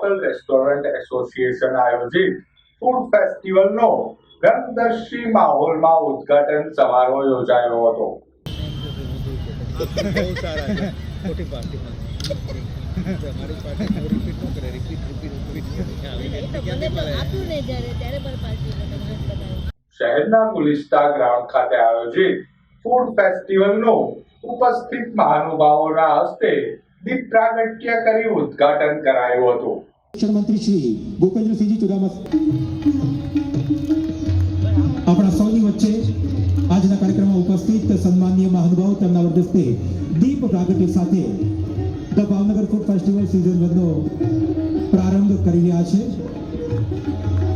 Hotel, restaurant, association આયોજિત food ફેસ્ટિવલનો રંગદર્શી માહોલમાં ઉદઘાટન સમારોહ યોજાયો હતો. શહેરના ગુલિસ્તા ગ્રાઉન્ડ ખાતે આયોજિત ફૂડ ફેસ્ટિવલનો ઉપસ્થિત મહાનુભાવોના હસ્તે દીપ પ્રાગટ્ય કરી ઉદ્ઘાટન કરાયું હતું. શિક્ષણ ભૂપેન્દ્રસિંહજી ચુડામત આપણા સૌની વચ્ચે આજના કાર્યક્રમમાં ઉપસ્થિત સન્માનીય મહાનુભાવ તેમના વરદસ્તે દીપ પ્રાગટ્ય સાથે the Bhavnagar food festival season વનનો પ્રારંભ કરી રહ્યા છે.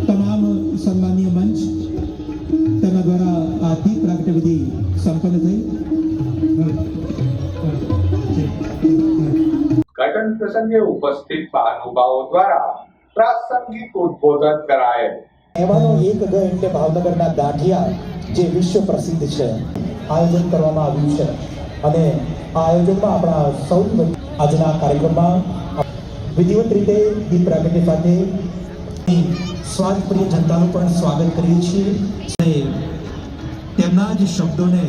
તમામ સન્માનીય મંચ તેના દ્વારા આ દીપ પ્રાગટ્ય વિધિ સંપન્ન થઈ. પ્રસંગે ઉપસ્થિત મહાનુભાવો દ્વારા પ્રાસંગિક ઉદ્બોધન કરાયેલ એમાંનો એક ગણ એટલે ભાવનગરના ગાંઠિયા જે વિશ્વ પ્રસિદ્ધ છે આયોજન કરવામાં આવ્યું છે. અને આ આયોજનમાં આપણા સૌ આજના કાર્યક્રમમાં વિધિવત રીતે દીપ પ્રાગટ્ય સાથે સ્વાદપ્રિય જનતાનું પણ સ્વાગત કરીએ છીએ. તેમના જ શબ્દોને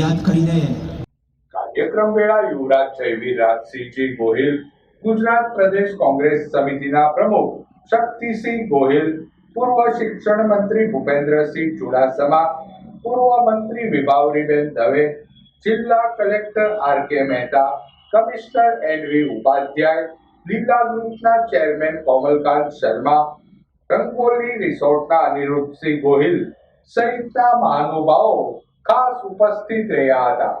યાદ કરીને કાર્યક્રમ વેળા યુવરાજ જયવીર રાજસિંહજી ગોહિલ ગુજરાત પ્રદેશ કોંગ્રેસ સમિતિના પ્રમુખ શક્તિસિંહ ગોહિલ, પૂર્વ શિક્ષણ મંત્રી ભૂપેન્દ્રસિંહ ચુડાસમા, પૂર્વ મંત્રી વિભાવરીબેન દવે, જિલ્લા collector R K Mehta, commissioner N V Upadhyay Leela ગ્રુપના ચેરમેન કોમલકાંત શર્મા, રંગોલી રિસોર્ટના અનિરુદ્ધસિંહ ગોહિલ સહિતના મહાનુભાવો ખાસ ઉપસ્થિત રહ્યા હતા.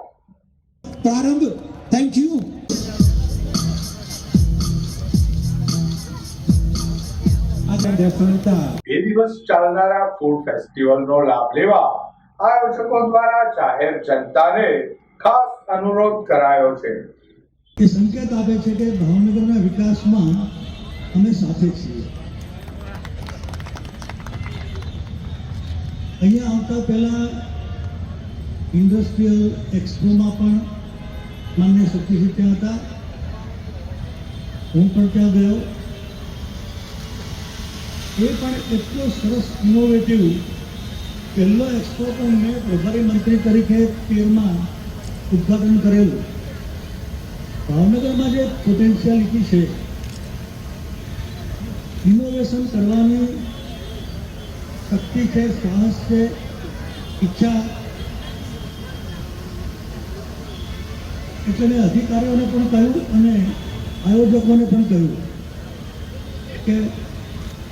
પ્રારંભ. થેન્ક યુ રેસ્ટોરન્ટના બે દિવસ ચાલનારા ફૂડ ફેસ્ટિવલનો લાભ લેવા આયોજકો દ્વારા જાહેર જનતાને ખાસ અનુરોધ કરાયો છે. એ સંકેત આપે છે કે ભાવનગરના વિકાસમાં અમે સાથે છીએ. અહીંયા આવતા પહેલા ઇન્ડસ્ટ્રીયલ એક્સપોમાં પણ માન્ય શક્તિસિંહ ત્યાં હતા. હું પણ ત્યાં ગયો. એ પણ એટલો સરસ ઇનોવેટિવ પહેલો એક્સપો પણ મેં પ્રભારી મંત્રી તરીકે તેરમાં ઉદ્ઘાટન કરેલું. ભાવનગરમાં જે પોટેન્શિયાલિટી છે ઇનોવેશન કરવાની શક્તિ છે, સાહસ છે, ઈચ્છા. એટલે મેં અધિકારીઓને પણ કહ્યું અને આયોજકોને પણ કહ્યું કે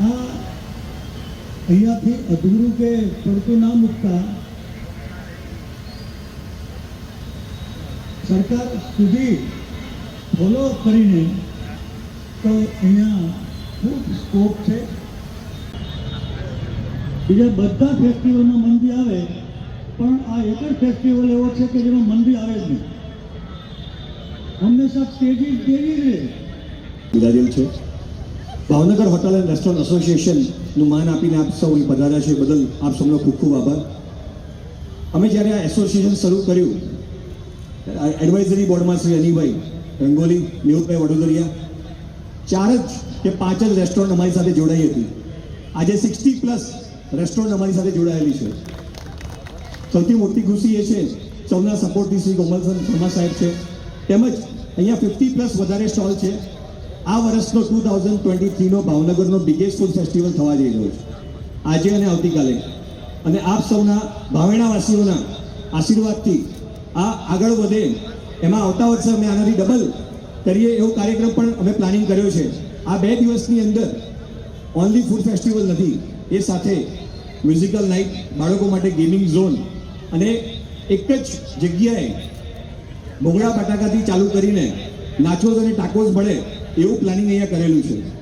આ અહીંયાથી અધૂરું કે પડતું ના મૂકતા સરકાર સુધી ફોલો કરીને તો અહીંયા ખૂબ સ્કોપ છે. બીજા બધા ફેસ્ટિવલમાં મંદી આવે, પણ આ એક જ ફેસ્ટિવલ એવો છે કે જેમાં મંદી આવે જ નહીં. હંમેશા તેજી તેજી રહે. છે? ભાવનગર હોટલ એન્ડ રેસ્ટોરન્ટ એસોસિએશનનું માન આપીને આપ સૌ અહીં પધાર્યા છે બદલ આપ સૌનો ખૂબ ખૂબ આભાર. અમે જ્યારે આ એસોસિએશન શરૂ કર્યું એડવાઇઝરી બોર્ડમાં શ્રી અનિભાઈ રંગોલી નિયુતભાઈ વડોદરિયા, ચાર જ કે પાંચ જ રેસ્ટોરન્ટ અમારી સાથે જોડાઈ હતી. આજે સિક્સટી પ્લસ રેસ્ટોરન્ટ અમારી સાથે જોડાયેલી છે. સૌથી મોટી ખુશી એ છે, સૌના સપોર્ટથી શ્રી કોમલસન શર્મા સાહેબ છે. તેમજ અહીંયા ફિફ્ટી પ્લસ વધારે સ્ટોલ છે. આ વર્ષનો ટુ થાઉઝન્ડ ટ્વેન્ટી થ્રીનો ભાવનગરનો બિગેસ્ટ ફૂડ ફેસ્ટિવલ થવા જઈ રહ્યો છે. આજે અને આવતીકાલે. અને આપ સૌના ભાવેણાવાસીઓના આશીર્વાદથી આ આગળ વધે, એમાં આવતા વર્ષે અમે આનાથી ડબલ કરીએ એવો કાર્યક્રમ પણ અમે પ્લાનિંગ કર્યો છે. આ બે દિવસની અંદર ઓનલી ફૂડ ફેસ્ટિવલ નથી, એ સાથે મ્યુઝિકલ નાઇટ બાળકો માટે ગેમિંગ ઝોન અને એક જ જગ્યાએ મોગળા બટાકાથી ચાલુ કરીને નાચોઝ અને ટાકોઝ મળે એવું પ્લાનિંગ અહીંયા કરેલું છે.